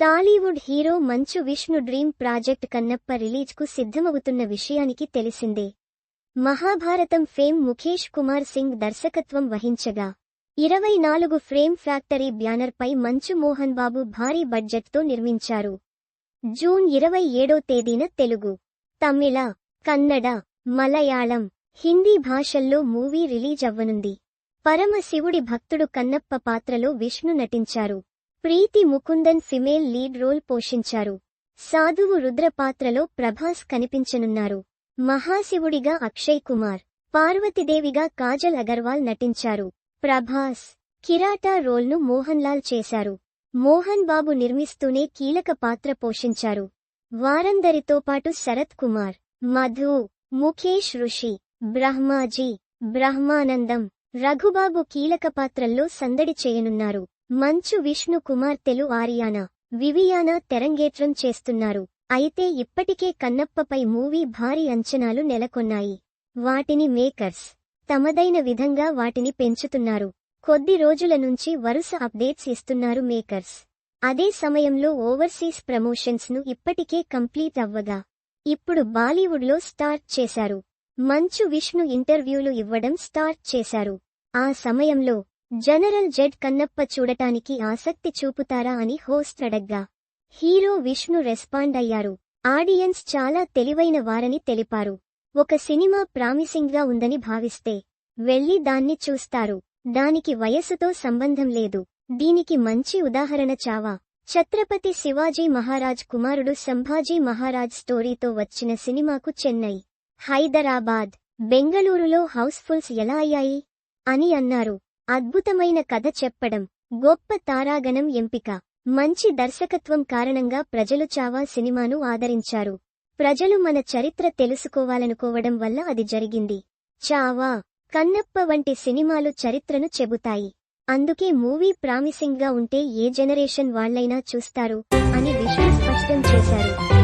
Tollywood hero Manchu Vishnu dream project Kannappa రిలీజ్కు సిద్ధమవుతున్న విషయానికి తెలిసిందే. మహాభారతం ఫేమ్ ముఖేష్ కుమార్ సింగ్ దర్శకత్వం వహించగా ఇరవై నాలుగు ఫ్రేమ్ ఫ్యాక్టరీ బ్యానర్పై మంచు మోహన్ బాబు భారీ బడ్జెట్తో నిర్మించారు. జూన్ ఇరవై ఏడో తేదీన తెలుగు తమిళ కన్నడ మలయాళం హిందీ భాషల్లో మూవీ రిలీజ్ అవ్వనుంది. పరమశివుడి భక్తుడు కన్నప్ప పాత్రలో విష్ణు నటించారు. Preity Mukundan female lead role పోషించారు. సాధువు రుద్ర పాత్రలో ప్రభాస్ కనిపించనున్నారు. మహాశివుడిగా అక్షయ్ కుమార్ పార్వతీదేవిగా కాజల్ అగర్వాల్ నటించారు. ప్రభాస్ కిరాటా రోల్ను మోహన్ లాల్ చేశారు. మోహన్ బాబు నిర్మిస్తూనే కీలక పాత్ర పోషించారు. వారందరితో పాటు శరత్ కుమార్ మధు ముఖేష్ ఋషి బ్రహ్మాజీ బ్రహ్మానందం రఘుబాబు కీలక పాత్రల్లో సందడి చేయనున్నారు. మంచు విష్ణు కుమార్తెలు ఆరియానా వివియానా తెరంగేట్రం చేస్తున్నారు. అయితే ఇప్పటికే కన్నప్పపై మూవీ భారీ అంచనాలు నెలకొన్నాయి. వాటిని మేకర్స్ తమదైన విధంగా వాటిని పెంచుతున్నారు. కొద్ది రోజుల నుంచి వరుస అప్డేట్స్ ఇస్తున్నారు మేకర్స్. అదే సమయంలో ఓవర్సీస్ ప్రమోషన్స్ను ఇప్పటికే కంప్లీట్ అవ్వగా ఇప్పుడు బాలీవుడ్లో స్టార్ట్ చేశారు. మంచు విష్ణు ఇంటర్వ్యూలు ఇవ్వడం స్టార్ట్ చేశారు. ఆ సమయంలో జనరల్ జెడ్ కన్నప్ప చూడటానికి ఆసక్తి చూపుతారా అని హోస్ట్ అడగ్గా. హీరో విష్ణు రెస్పాండ్ అయ్యారు. ఆడియన్స్ చాలా తెలివైన వారని తెలిపారు. ఒక సినిమా ప్రామిసింగ్గా ఉందని భావిస్తే వెళ్ళి దాన్ని చూస్తారు. దానికి వయసుతో సంబంధం లేదు. దీనికి మంచి ఉదాహరణ చావా. ఛత్రపతి శివాజీ మహారాజ్ కుమారుడు సంభాజీ మహారాజ్ స్టోరీతో వచ్చిన సినిమాకు చెన్నై హైదరాబాద్ బెంగళూరులో హౌస్ఫుల్స్ ఎలా అయ్యాయి? అని అన్నారు. అద్భుతమైన కథ చెప్పడం గొప్ప తారాగణం ఎంపిక. మంచి దర్శకత్వం కారణంగా ప్రజలు చావా సినిమాను ఆదరించారు. ప్రజలు మన చరిత్ర తెలుసుకోవాలనుకోవడం వల్ల అది జరిగింది. చావా కన్నప్ప వంటి సినిమాలు చరిత్రను చెబుతాయి. అందుకే మూవీ ప్రామిసింగ్గా ఉంటే ఏ జనరేషన్ వాళ్ళైనా చూస్తారు అని విష్ణు స్పష్టం చేశారు.